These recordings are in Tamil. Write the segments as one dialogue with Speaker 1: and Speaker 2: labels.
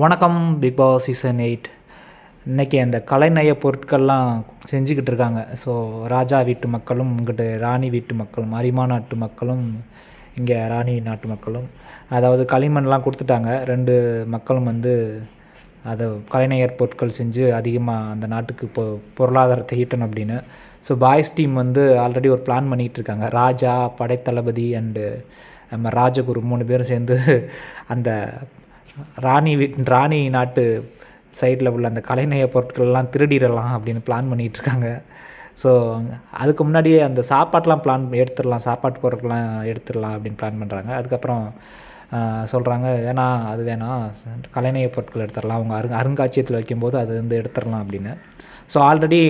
Speaker 1: வணக்கம் பிக் பாஸ் சீசன் எயிட் இன்றைக்கி அந்த கலைநய பொருட்கள்லாம் செஞ்சுக்கிட்டு இருக்காங்க. ஸோ ராஜா வீட்டு மக்களும் இங்கிட்டு ராணி வீட்டு மக்களும் அரிமா நாட்டு மக்களும் இங்கே ராணி நாட்டு மக்களும். அதாவது களிமண்லாம் கொடுத்துட்டாங்க. ரெண்டு மக்களும் வந்து அதை கலைநயர் பொருட்கள் செஞ்சு அதிகமாக அந்த நாட்டுக்கு பொ பொருளாதாரத்தை ஈட்டணும் அப்படின்னு. ஸோ பாய்ஸ் டீம் வந்து ஆல்ரெடி ஒரு பிளான் பண்ணிகிட்டு இருக்காங்க. ராஜா படைத்தளபதி அண்டு நம்ம ராஜகுரு மூணு பேரும் சேர்ந்து அந்த ராணி வீட் ராணி நாட்டு சைடில் உள்ள அந்த கலைநய பொருட்கள்லாம் திருடிடலாம் அப்படின்னு பிளான் பண்ணிகிட்ருக்காங்க ஸோ அதுக்கு முன்னாடியே அந்த சாப்பாட்டெலாம் பிளான் எடுத்துடலாம் சாப்பாட்டு பொருட்கள்லாம் எடுத்துடலாம் அப்படின்னு பிளான் பண்ணுறாங்க அதுக்கப்புறம் சொல்கிறாங்க வேணாம் அது வேணாம். கலைநய பொருட்கள் எடுத்துடலாம். அவங்க அருங் அருங்காட்சியத்தில் வைக்கும்போது அது வந்து எடுத்துடலாம் அப்படின்னு. ஸோ ஆல்ரெடி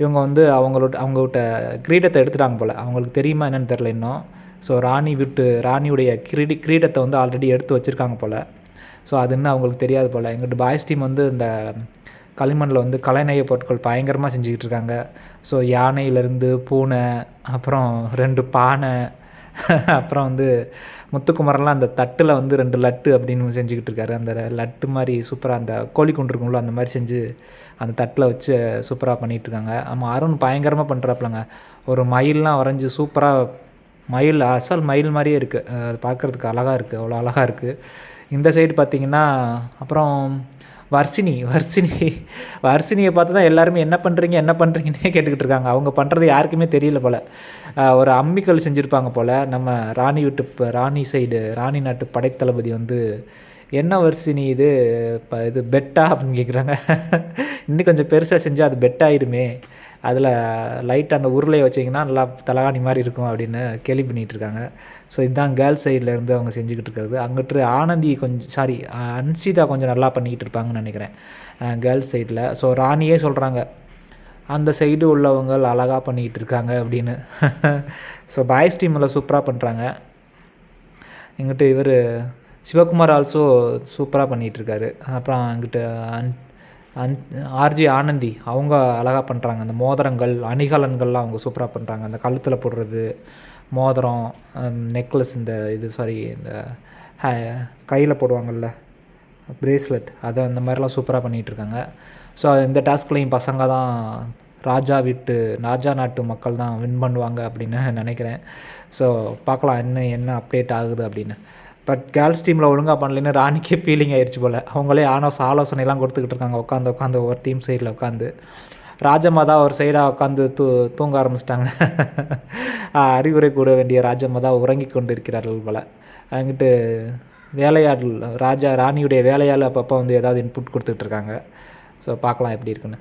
Speaker 1: இவங்க வந்து அவங்களோட அவங்ககிட்ட கிரீடத்தை எடுத்துட்டாங்க போல். அவங்களுக்கு தெரியுமா என்னென்னு தெரில இன்னும். ஸோ ராணி விட்டு ராணியுடைய கிரீடி கிரீடத்தை வந்து ஆல்ரெடி எடுத்து வச்சுருக்காங்க போல். ஸோ அது இன்னும் அவங்களுக்கு தெரியாது போல். எங்கிட்ட பாய்ஸ் டீம் வந்து இந்த களிமண்ணில் வந்து கலைநய பொருட்கள் பயங்கரமாக செஞ்சுக்கிட்டு இருக்காங்க. ஸோ யானையிலேருந்து பூனை அப்புறம் ரெண்டு பானை அப்புறம் வந்து முத்துக்குமரெல்லாம் அந்த தட்டில் வந்து ரெண்டு லட்டு அப்படின்னு செஞ்சுக்கிட்டு இருக்காரு. அந்த லட்டு மாதிரி சூப்பராக அந்த கோழி குண்டு இருக்கும்ல அந்த மாதிரி செஞ்சு அந்த தட்டில் வச்சு சூப்பராக பண்ணிகிட்ருக்காங்க ஆமாம் அருண் பயங்கரமாக பண்ணுறாப்புலங்க ஒரு மயிலெலாம் வரைஞ்சி சூப்பராக மயில் அசல் மயில் மாதிரியே இருக்குது அது பார்க்குறதுக்கு அழகாக இருக்குது அவ்வளோ அழகாக இருக்குது இந்த சைடு பார்த்திங்கன்னா அப்புறம் வர்ஷினி வர்ஷினி வர்ஷினியை பார்த்து தான் எல்லாருமே என்ன பண்ணுறீங்க என்ன பண்ணுறீங்கன்னே கேட்டுக்கிட்டு இருக்காங்க. அவங்க பண்ணுறது யாருக்குமே தெரியல போல். ஒரு அம்மிக்கல் செஞ்சுருப்பாங்க போல். நம்ம ராணி வீட்டு ராணி சைடு ராணி நாட்டு படைத்தளபதி வந்து என்ன வரிசினி இது? இப்போ இது பெட்டா அப்படின்னு கேட்குறாங்க இன்னும் கொஞ்சம் பெருசாக செஞ்சால் அது பெட்டாயிருமே. அதில் லைட் அந்த உருளையை வச்சிங்கன்னா நல்லா தலகாணி மாதிரி இருக்கும் அப்படின்னு கேள்வி பண்ணிகிட்டு இருக்காங்க. ஸோ இதுதான் கேர்ள்ஸ் சைட்லேருந்து அவங்க செஞ்சுக்கிட்டு இருக்கிறது. அங்கிட்டு ஆனந்தி கொஞ்சம் சாரி அன்சிதா கொஞ்சம் நல்லா பண்ணிக்கிட்டு இருப்பாங்கன்னு நினைக்கிறேன். கேர்ள்ஸ் சைடில் ஸோ ராணியே சொல்கிறாங்க அந்த சைடு உள்ளவங்க அழகாக பண்ணிக்கிட்டு இருக்காங்க அப்படின்னு. ஸோ பாய்ஸ் டீமில் சூப்பராக பண்ணுறாங்க எங்கிட்ட இவர் சிவகுமார் ஆல்சோ சூப்பராக பண்ணிகிட்ருக்காரு அப்புறம் அங்கிட்ட அன் அன் ஆர்ஜி ஆனந்தி அவங்க அழகாக பண்ணுறாங்க அந்த மோதிரங்கள் அணிகலன்கள்லாம் அவங்க சூப்பராக பண்ணுறாங்க அந்த கழுத்தில் போடுறது மோதிரம் நெக்லஸ் இந்த இது சாரி இந்த கையில் போடுவாங்கள்ல பிரேஸ்லெட் அதை அந்த மாதிரிலாம் சூப்பராக பண்ணிகிட்ருக்காங்க ஸோ இந்த டாஸ்க்லேயும் பசங்க தான் ராஜா வீட்டு ராஜா நாட்டு மக்கள் தான் வின் பண்ணுவாங்க அப்படின்னு நினைக்கிறேன். ஸோ பார்க்கலாம் என்ன என்ன அப்டேட் ஆகுது அப்படின்னு. பட் கேர்ள்ஸ் டீமில் ஒழுங்காக பண்ணலன்னு ராணிக்கே ஃபீலிங் ஆயிடுச்சு போல். அவங்களே ஆனோஸ் ஆலோசனைலாம் கொடுத்துக்கிட்டு இருக்காங்க. உட்காந்து உட்காந்து ஒரு டீம் சைடில் உட்காந்து. ராஜமாதா ஒரு சைடாக உட்காந்து தூ தூங்க ஆரம்பிச்சிட்டாங்க. அறிவுரை கூற வேண்டிய ராஜமாதா உறங்கி கொண்டு இருக்கிறார்கள் போல். அங்கிட்டு வேலையாடல் ராஜா ராணியுடைய வேலையால் அப்பப்போ வந்து ஏதாவது இன்புட் கொடுத்துட்ருக்காங்க ஸோ பார்க்கலாம் எப்படி இருக்குன்னு.